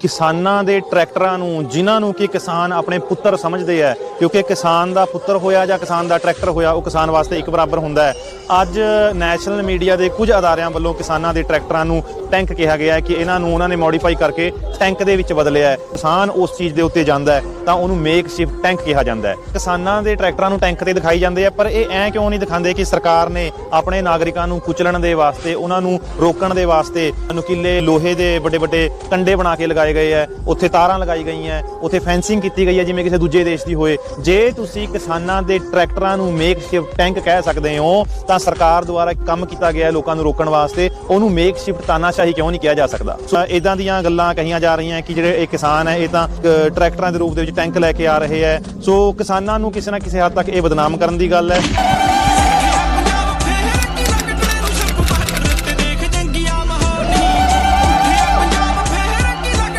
ਕਿਸਾਨਾਂ ਦੇ ਟਰੈਕਟਰਾਂ ਨੂੰ, ਜਿਨ੍ਹਾਂ ਨੂੰ ਕਿ ਕਿਸਾਨ ਆਪਣੇ ਪੁੱਤਰ ਸਮਝਦੇ ਆ, ਕਿਉਂਕਿ ਕਿਸਾਨ ਦਾ ਪੁੱਤਰ ਹੋਇਆ ਜਾਂ ਕਿਸਾਨ ਦਾ ਟਰੈਕਟਰ ਹੋਇਆ, ਉਹ ਕਿਸਾਨ ਵਾਸਤੇ ਇੱਕ ਬਰਾਬਰ ਹੁੰਦਾ ਹੈ। ਅੱਜ ਨੈਸ਼ਨਲ ਮੀਡੀਆ ਦੇ ਕੁਝ ਅਦਾਰਿਆਂ ਵੱਲੋਂ ਕਿਸਾਨਾਂ ਦੇ ਟਰੈਕਟਰਾਂ ਨੂੰ ਟੈਂਕ ਕਿਹਾ ਗਿਆ ਹੈ ਕਿ ਇਹਨਾਂ ਨੂੰ ਉਹਨਾਂ ਨੇ ਮੋਡੀਫਾਈ ਕਰਕੇ ਟੈਂਕ ਦੇ ਵਿੱਚ ਬਦਲਿਆ ਹੈ। ਕਿਸਾਨ ਉਸ ਚੀਜ਼ ਦੇ ਉੱਤੇ ਜਾਂਦਾ ਹੈ। ਤਾਂ ਉਹਨੂੰ ਮੇਕ ਸ਼ਿਫਟ ਟੈਂਕ ਕਿਹਾ ਜਾਂਦਾ ਹੈ। ਕਿਸਾਨਾਂ ਦੇ ਟਰੈਕਟਰਾਂ ਨੂੰ ਟੈਂਕ ਤੇ ਦਿਖਾਈ ਜਾਂਦੇ ਆ, ਪਰ ਇਹ ਐਂ ਕਿਉਂ ਨਹੀਂ ਦਿਖਾਉਂਦੇ ਕਿ ਸਰਕਾਰ ਨੇ ਆਪਣੇ ਨਾਗਰਿਕਾਂ ਨੂੰ ਕੁਚਲਣ ਦੇ ਵਾਸਤੇ, ਉਹਨਾਂ ਨੂੰ ਰੋਕਣ ਦੇ ਵਾਸਤੇ ਨੁਕੀਲੇ ਲੋਹੇ ਦੇ ਵੱਡੇ ਵੱਡੇ ਕੰਡੇ ਬਣਾ ਕੇ ਲਗਾਏ ਗਏ ਆ, ਉੱਥੇ ਤਾਰਾਂ ਲਗਾਈ ਗਈਆਂ, ਉੱਥੇ ਫੈਂਸਿੰਗ ਕੀਤੀ ਗਈ ਹੈ, ਜਿਵੇਂ ਕਿਸੇ ਦੂਜੇ ਦੇਸ਼ ਦੀ ਹੋਏ। ਜੇ ਤੁਸੀਂ ਕਿਸਾਨਾਂ ਦੇ ਟਰੈਕਟਰਾਂ ਨੂੰ ਮੇਕ ਸ਼ਿਫਟ ਟੈਂਕ ਕਹਿ ਸਕਦੇ ਹੋ, ਤਾਂ ਸਰਕਾਰ ਦੁਆਰਾ ਕੰਮ ਕੀਤਾ ਗਿਆ ਲੋਕਾਂ ਨੂੰ ਰੋਕਣ ਵਾਸਤੇ। ਉਹਨੂੰ ਮੇਕ ਸ਼ਿਫਟ ਤਾਨਾਸ਼ਾਹੀ ਕਿਉਂ ਨਹੀਂ ਕਿਹਾ ਜਾ ਸਕਦਾ? ਸੋ, ਇਦਾਂ ਦੀਆਂ ਗੱਲਾਂ ਕਹੀਆਂ ਜਾ ਰਹੀਆਂ ਕਿ ਜਿਹੜੇ ਇਹ ਕਿਸਾਨ ਹੈ, ਇਹ ਤਾਂ ਟਰੈਕਟਰਾਂ ਦੇ ਰੂਪ ਦੇ ਵਿੱਚ ਟੈਂਕ ਲੈ ਕੇ ਆ ਰਹੇ ਹੈ। ਸੋ ਕਿਸਾਨਾਂ ਨੂੰ ਕਿਸੇ ਨਾ ਕਿਸੇ ਹੱਦ ਤੱਕ ਇਹ ਬਦਨਾਮ ਕਰਨ ਦੀ ਗੱਲ ਹੈ।